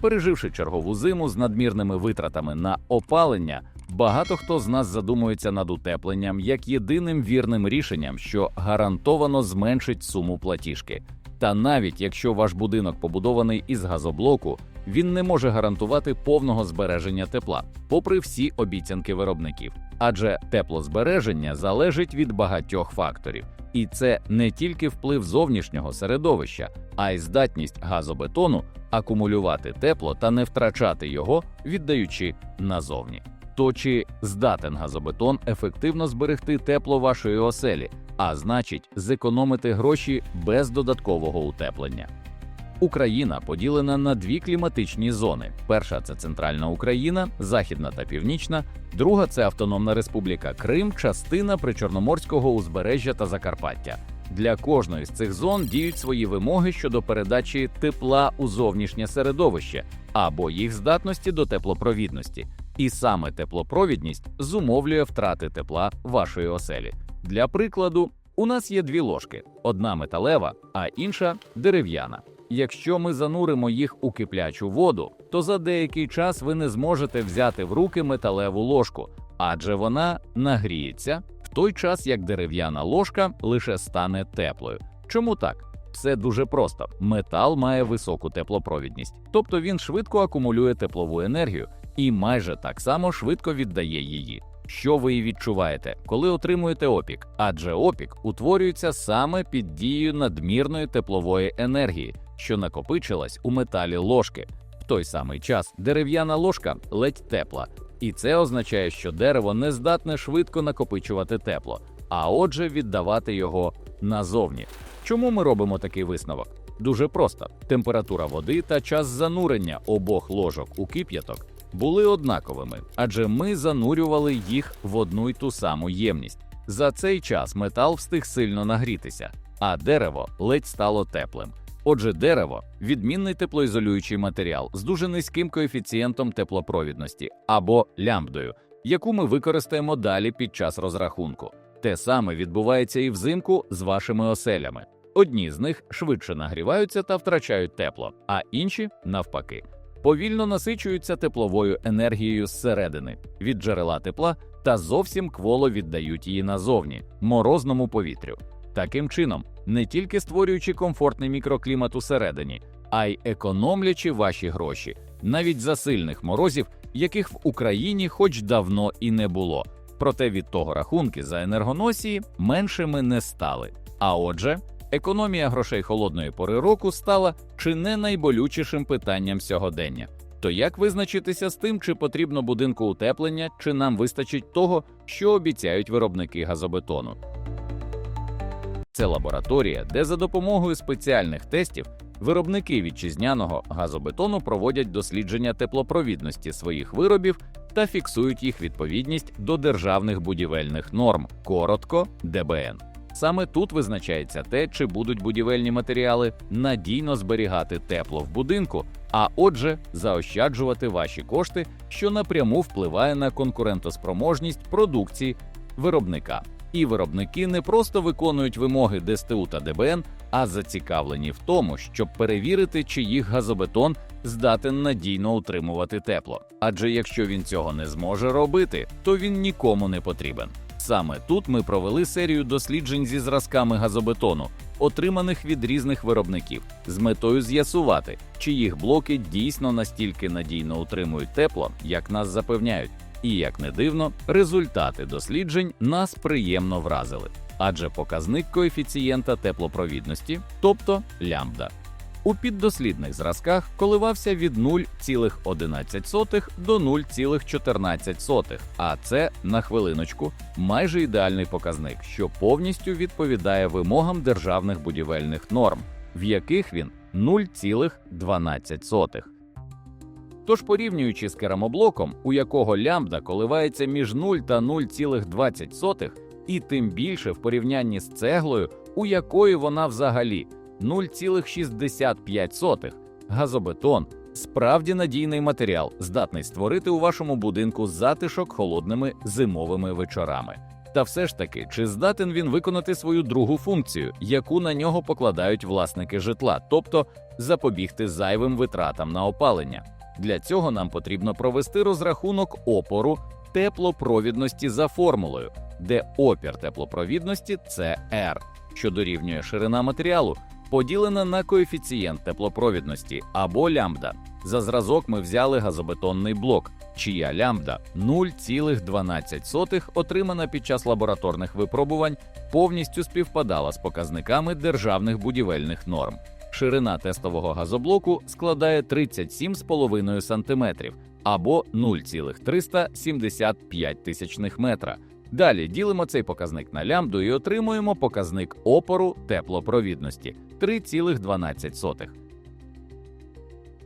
Переживши чергову зиму з надмірними витратами на опалення, багато хто з нас задумується над утепленням як єдиним вірним рішенням, що гарантовано зменшить суму платіжки. Та навіть якщо ваш будинок побудований із газоблоку, він не може гарантувати повного збереження тепла, попри всі обіцянки виробників. Адже теплозбереження залежить від багатьох факторів, і це не тільки вплив зовнішнього середовища, а й здатність газобетону акумулювати тепло та не втрачати його, віддаючи назовні. То чи здатен газобетон ефективно зберегти тепло вашої оселі, а значить, зекономити гроші без додаткового утеплення? Україна поділена на дві кліматичні зони: перша це центральна Україна, західна та північна, друга це Автономна Республіка Крим, частина причорноморського узбережжя та Закарпаття. Для кожної з цих зон діють свої вимоги щодо передачі тепла у зовнішнє середовище або їх здатності до теплопровідності. І саме теплопровідність зумовлює втрати тепла вашої оселі. Для прикладу, у нас є дві ложки: одна металева, а інша дерев'яна. Якщо ми зануримо їх у киплячу воду, то за деякий час ви не зможете взяти в руки металеву ложку, адже вона нагріється в той час, як дерев'яна ложка лише стане теплою. Чому так? Все дуже просто. Метал має високу теплопровідність, тобто він швидко акумулює теплову енергію і майже так само швидко віддає її. Що ви відчуваєте, коли отримуєте опік? Адже опік утворюється саме під дією надмірної теплової енергії, що накопичилась у металі ложки. В той самий час дерев'яна ложка ледь тепла, і це означає, що дерево не здатне швидко накопичувати тепло, а отже, віддавати його назовні. Чому ми робимо такий висновок? Дуже просто: температура води та час занурення обох ложок у кип'яток були однаковими, адже ми занурювали їх в одну й ту саму ємність. За цей час метал встиг сильно нагрітися, а дерево ледь стало теплим. Отже, дерево відмінний теплоізолюючий матеріал з дуже низьким коефіцієнтом теплопровідності або лямбдою, яку ми використаємо далі під час розрахунку. Те саме відбувається і взимку з вашими оселями. Одні з них швидше нагріваються та втрачають тепло, а інші навпаки повільно насичуються тепловою енергією зсередини від джерела тепла та зовсім кволо віддають її назовні морозному повітрю. Таким чином, не тільки створюючи комфортний мікроклімат усередині, а й економлячи ваші гроші, навіть за сильних морозів, яких в Україні хоч давно і не було. Проте від того рахунки за енергоносії меншими не стали. А отже, економія грошей холодної пори року стала чи не найболючішим питанням сьогодення. То як визначитися з тим, чи потрібно будинку утеплення, чи нам вистачить того, що обіцяють виробники газобетону? Це лабораторія, де за допомогою спеціальних тестів виробники вітчизняного газобетону проводять дослідження теплопровідності своїх виробів та фіксують їх відповідність до державних будівельних норм, коротко ДБН. Саме тут визначається те, чи будуть будівельні матеріали надійно зберігати тепло в будинку, а отже, заощаджувати ваші кошти, що напряму впливає на конкурентоспроможність продукції виробника. І виробники не просто виконують вимоги ДСТУ та ДБН, а зацікавлені в тому, щоб перевірити, чи їх газобетон здатен надійно утримувати тепло. Адже якщо він цього не зможе робити, то він нікому не потрібен. Саме тут ми провели серію досліджень зі зразками газобетону, отриманих від різних виробників, з метою з'ясувати, чи їх блоки дійсно настільки надійно утримують тепло, як нас запевняють. І як не дивно, результати досліджень нас приємно вразили, адже показник коефіцієнта теплопровідності, тобто лямбда, у піддослідних зразках коливався від 0,11 до 0,14, а це на хвилиночку майже ідеальний показник, що повністю відповідає вимогам державних будівельних норм, в яких він 0,12. Тож, порівнюючи з керамоблоком, у якого лямбда коливається між 0 та 0,20, і тим більше в порівнянні з цеглою, у якої вона взагалі 0,65, газобетон справді надійний матеріал, здатний створити у вашому будинку затишок холодними зимовими вечорами. Та все ж таки, чи здатен він виконати свою другу функцію, яку на нього покладають власники житла, тобто запобігти зайвим витратам на опалення? Для цього нам потрібно провести розрахунок опору теплопровідності за формулою, де опір теплопровідності це R, що дорівнює ширина матеріалу, поділена на коефіцієнт теплопровідності або лямбда. За зразок ми взяли газобетонний блок, чия лямбда 0,12 отримана під час лабораторних випробувань, повністю співпадала з показниками державних будівельних норм. Ширина тестового газоблоку складає 37,5 см або 0,375 тисячних метра. Далі ділимо цей показник на лямбду і отримуємо показник опору теплопровідності 3,12.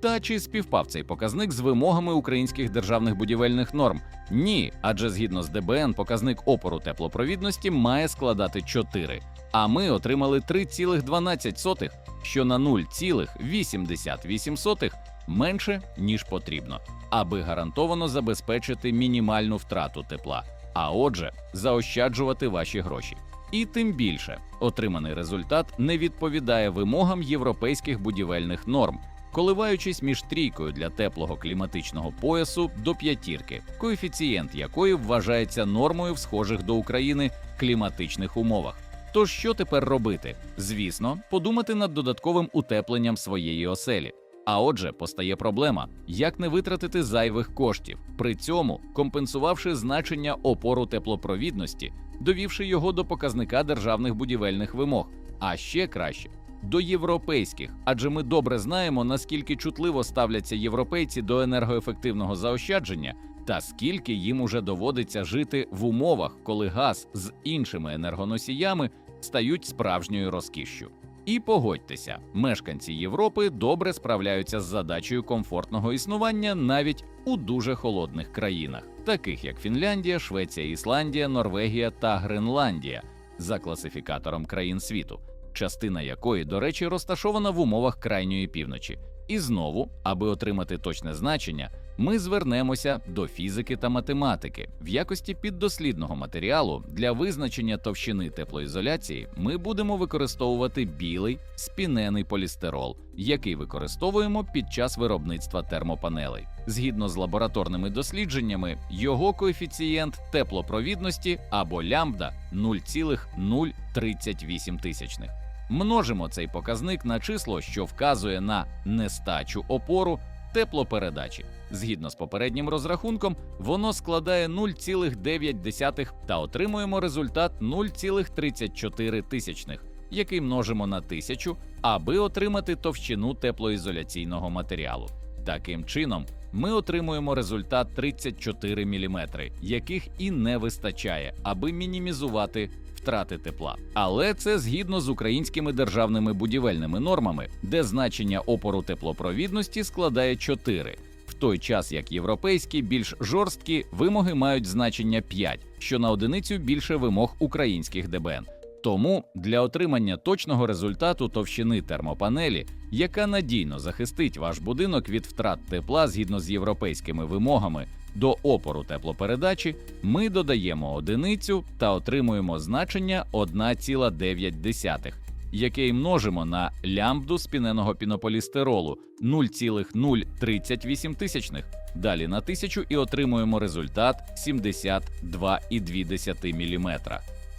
Та чи співпав цей показник з вимогами українських державних будівельних норм? Ні, адже згідно з ДБН показник опору теплопровідності має складати 4, а ми отримали 3,12, що на 0,88 менше ніж потрібно, аби гарантовано забезпечити мінімальну втрату тепла, а отже, заощаджувати ваші гроші. І тим більше отриманий результат не відповідає вимогам європейських будівельних норм, коливаючись між трійкою для теплого кліматичного поясу до п'ятірки, коефіцієнт якої вважається нормою в схожих до України кліматичних умовах. Тож що тепер робити? Звісно, подумати над додатковим утепленням своєї оселі. А отже, постає проблема, як не витратити зайвих коштів, при цьому компенсувавши значення опору теплопровідності, довівши його до показника державних будівельних вимог, а ще краще до європейських, адже ми добре знаємо, наскільки чутливо ставляться європейці до енергоефективного заощадження, та скільки їм уже доводиться жити в умовах, коли газ з іншими енергоносіями стають справжньою розкішшю. І погодьтеся, мешканці Європи добре справляються з задачею комфортного існування навіть у дуже холодних країнах, таких як Фінляндія, Швеція, Ісландія, Норвегія та Гренландія, за класифікатором країн світу, частина якої, до речі, розташована в умовах крайньої півночі. І знову, аби отримати точне значення, ми звернемося до фізики та математики. В якості піддослідного матеріалу для визначення товщини теплоізоляції ми будемо використовувати білий спінений полістирол, який використовуємо під час виробництва термопанелей. Згідно з лабораторними дослідженнями, його коефіцієнт теплопровідності або лямбда 0,038 тисячних. Множимо цей показник на число, що вказує на нестачу опору теплопередачі. Згідно з попереднім розрахунком, воно складає 0,9 та отримуємо результат 0,34 тисячних, який множимо на тисячу, аби отримати товщину теплоізоляційного матеріалу. Таким чином, ми отримуємо результат 34 мм, яких і не вистачає, аби мінімізувати втрати тепла. Але це згідно з українськими державними будівельними нормами, де значення опору теплопровідності складає 4, в той час як європейські більш жорсткі вимоги мають значення 5, що на одиницю більше вимог українських ДБН. Тому для отримання точного результату товщини термопанелі, яка надійно захистить ваш будинок від втрат тепла згідно з європейськими вимогами до опору теплопередачі, ми додаємо одиницю та отримуємо значення 1,9, яке й множимо на лямбду спіненого пінополістиролу 0,038 тисячних. Далі на тисячу і отримуємо результат 72,2 мм.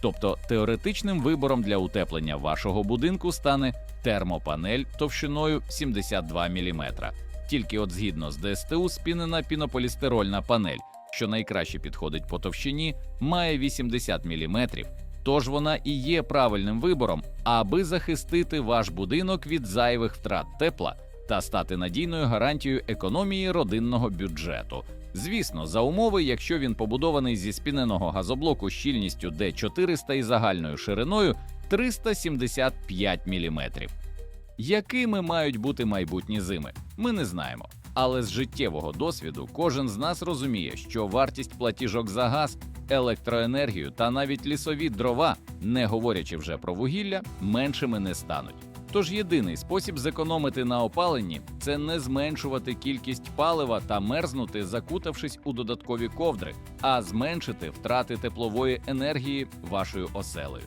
Тобто теоретичним вибором для утеплення вашого будинку стане термопанель товщиною 72 мм. Тільки от згідно з ДСТУ спінена пінополістирольна панель, що найкраще підходить по товщині, має 80 мм, тож вона і є правильним вибором, аби захистити ваш будинок від зайвих втрат тепла та стати надійною гарантією економії родинного бюджету. Звісно, за умови, якщо він побудований зі спіненого газоблоку щільністю D400 і загальною шириною 375 мм. Якими мають бути майбутні зими, ми не знаємо. Але з життєвого досвіду кожен з нас розуміє, що вартість платіжок за газ, електроенергію та навіть лісові дрова, не говорячи вже про вугілля, меншими не стануть. Тож єдиний спосіб зекономити на опаленні це не зменшувати кількість палива та мерзнути, закутавшись у додаткові ковдри, а зменшити втрати теплової енергії вашою оселею.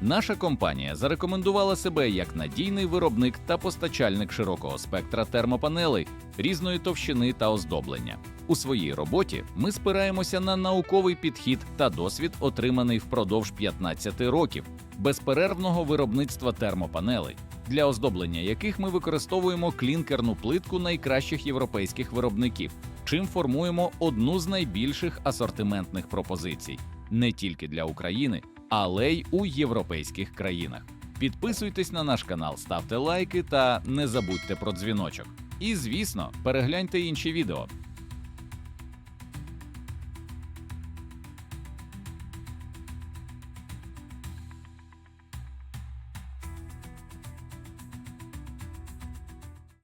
Наша компанія зарекомендувала себе як надійний виробник та постачальник широкого спектра термопанелей різної товщини та оздоблення. У своїй роботі ми спираємося на науковий підхід та досвід, отриманий впродовж 15 років безперервного виробництва термопанелей, для оздоблення яких ми використовуємо клінкерну плитку найкращих європейських виробників, чим формуємо одну з найбільших асортиментних пропозицій не тільки для України, але й у європейських країнах. Підписуйтесь на наш канал, ставте лайки та не забудьте про дзвіночок. І звісно, перегляньте інші відео.